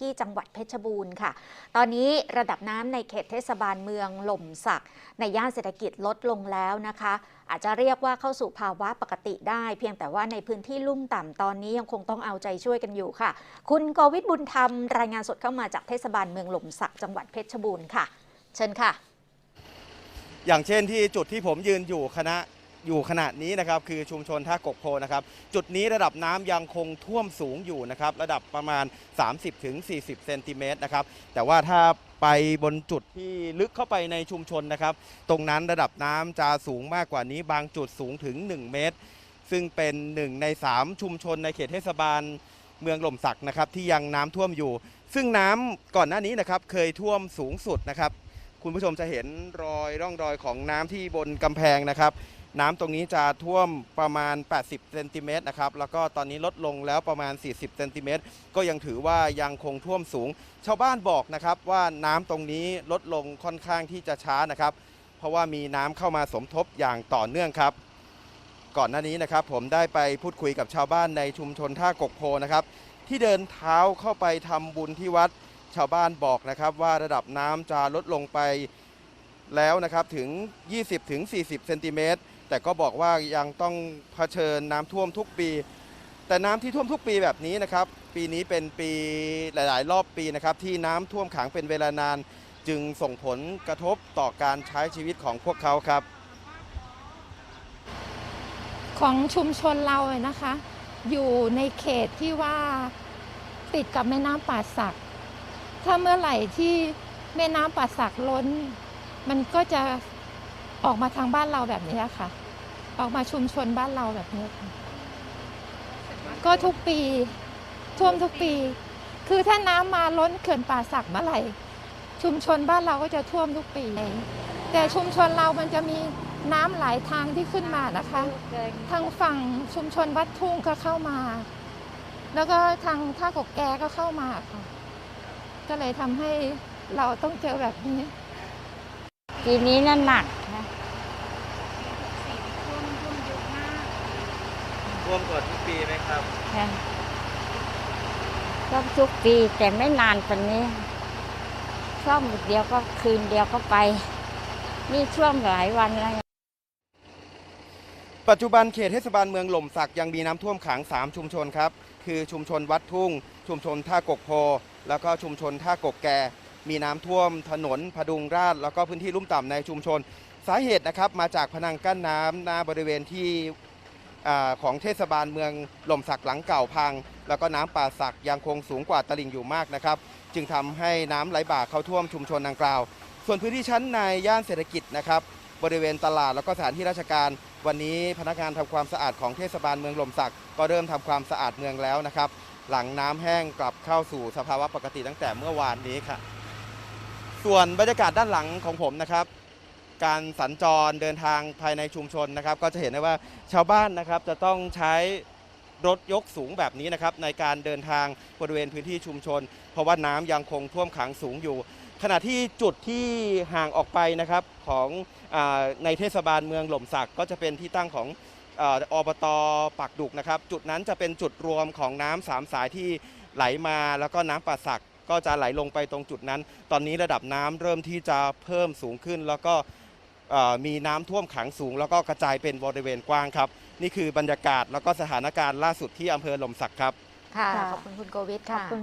ที่จังหวัดเพชรบูรณ์ค่ะ ตอนนี้ระดับน้ำในเขตเทศบาลเมืองหล่มสัก ในย่านเศรษฐกิจลดลงแล้วนะคะ อาจจะเรียกว่าเข้าสู่ภาวะปกติได้ เพียงแต่ว่าในพื้นที่ลุ่มต่ำตอนนี้ยังคงต้องเอาใจช่วยกันอยู่ค่ะ คุณกวิทบุญธรรม รายงานสดเข้ามาจากเทศบาลเมืองหล่มสัก จังหวัดเพชรบูรณ์ค่ะ เชิญค่ะ อย่างเช่นที่จุดที่ผมยืนอยู่คณะ อยู่ขณะนี้นะครับคือชุมชนท่ากกโพนะครับจุดนี้ระดับน้ำยังคงท่วมสูงอยู่นะครับระดับประมาณ 30-40เซนติเมตรนะครับแต่ว่าถ้าไปบนจุดที่ลึกเข้าไปในชุมชนนะครับ ตรงนั้นระดับน้ำจะสูงมากกว่านี้บางจุดสูงถึง 1 เมตร ซึ่งเป็นหนึ่งใน 3 ชุมชนในเขตเทศบาลเมืองหล่มสักนะครับที่ยังน้ำท่วมอยู่ ซึ่งน้ำก่อนหน้านี้นะครับเคยท่วมสูงสุดนะครับ คุณผู้ชมจะเห็นรอยร่องรอยของน้ำที่บนกำแพงนะครับ น้ำตรงนี้จะท่วมประมาณ 80 เซนติเมตรนะครับ แล้วก็ตอนนี้ลดลงแล้วประมาณ 40 เซนติเมตร ก็ยังถือว่ายังคงท่วมสูง ชาวบ้านบอกนะครับว่าน้ำตรงนี้ลดลงค่อนข้างที่จะช้านะครับ เพราะว่ามีน้ำเข้ามาสมทบอย่างต่อเนื่องครับ ก่อนหน้านี้นะครับ ผมได้ไปพูดคุยกับชาวบ้านในชุมชนท่ากกโพนะครับ ที่เดินเท้าเข้าไปทำบุญที่วัด ชาวบ้านบอกนะครับ ว่าระดับน้ำจะลดลงไป แล้วนะครับถึง 20-40เซนติเมตรแต่ก็บอกว่ายังต้องเผชิญน้ำท่วมทุกปี แต่น้ำที่ท่วมทุกปีแบบนี้นะครับ ปีนี้เป็นปีหลาย ๆ รอบปีนะครับ ที่น้ำท่วมขังเป็นเวลานาน จึงส่งผลกระทบต่อการใช้ชีวิตของพวกเขาครับ ของชุมชนเราอะนะคะ อยู่ในเขตที่ว่าติดกับแม่น้ำป่าสัก ถ้าเมื่อไหร่ที่แม่น้ำป่าสักล้น มันก็จะออกมาทางบ้านเราแบบนี้ค่ะ ออกมาชุมชนบ้านเราแบบนี้ค่ะก็ทุกปีท่วมทุกปี คือถ้าน้ำมาล้นเขื่อนป่าสักเมื่อไหร่ชุมชนบ้านเราก็จะท่วมทุกปี แต่ชุมชนเรามันจะมีน้ำหลายทางที่ขึ้นมานะคะ ทางฝั่งชุมชนวัดทุ่งก็เข้ามา แล้วก็ทางท่ากกแกก็เข้ามาค่ะ ก็เลยทำให้เราต้องเจอแบบนี้ ปีนี้น่ะหนักนะท่วมกว่าทุกปีไหมครับค่ะซ่อมทุกปีแต่ไม่นานกว่านี้ซ่อมเดียวก็คืนเดียวก็ไป นี่ช่วงหลายวันแล้วปัจจุบันเขตเทศบาลเมืองหล่มสักยังมีน้ำท่วมขัง 3 ชุมชนครับ คือชุมชนวัดทุ่ง ชุมชนท่ากกโพ แล้วก็ชุมชนท่ากกแก มีน้ำท่วมถนนพดุงราษฎร์แล้วก็พื้นที่ลุ่มต่ำในชุมชน สาเหตุนะครับมาจากพนังกั้นน้ำหน้าบริเวณที่ของเทศบาลเมืองหล่มสักหลังเก่าพัง แล้วก็น้ำป่าสักยังคงสูงกว่าตลิ่งอยู่มากนะครับ จึงทำให้น้ำไหลบ่าเข้าท่วมชุมชนดังกล่าว ส่วนพื้นที่ชั้นในย่านเศรษฐกิจนะครับ บริเวณตลาดแล้วก็สถานที่ราชการ วันนี้พนักงานทำความสะอาดของเทศบาลเมืองหล่มสัก ก็เริ่มทำความสะอาดเมืองแล้วนะครับ หลังน้ำแห้งกลับเข้าสู่สภาวะปกติตั้งแต่เมื่อวานนี้ค่ะ ส่วนบรรยากาศด้านหลังของผมนะครับ การสัญจรเดินทางภายในชุมชนนะครับ ก็จะเห็นได้ว่าชาวบ้านนะครับจะต้องใช้รถยกสูงแบบนี้นะครับในการเดินทางบริเวณพื้นที่ชุมชน เพราะว่าน้ำยังคงท่วมขังสูงอยู่ ขณะที่จุดที่ห่างออกไปนะครับของอในเทศบาลเมืองหล่มสักก็จะเป็นที่ตั้งของอาอบตปักดุกนะครับ จุดนั้นจะเป็นจุดรวมของน้ำสามสายที่ไหลมาแล้วก็น้ำป่าสัก ก็จะไหลลงไปตรงจุดนั้น ตอนนี้ระดับน้ำเริ่มที่จะเพิ่มสูงขึ้น แล้วก็เอ่อมีน้ำท่วมขังสูง แล้วก็กระจายเป็นบริเวณกว้างครับ นี่คือบรรยากาศแล้วก็สถานการณ์ล่าสุดที่อำเภอหล่มสักครับ ค่ะค่ะขอบคุณคุณโกวิทขอบค่ะคุณ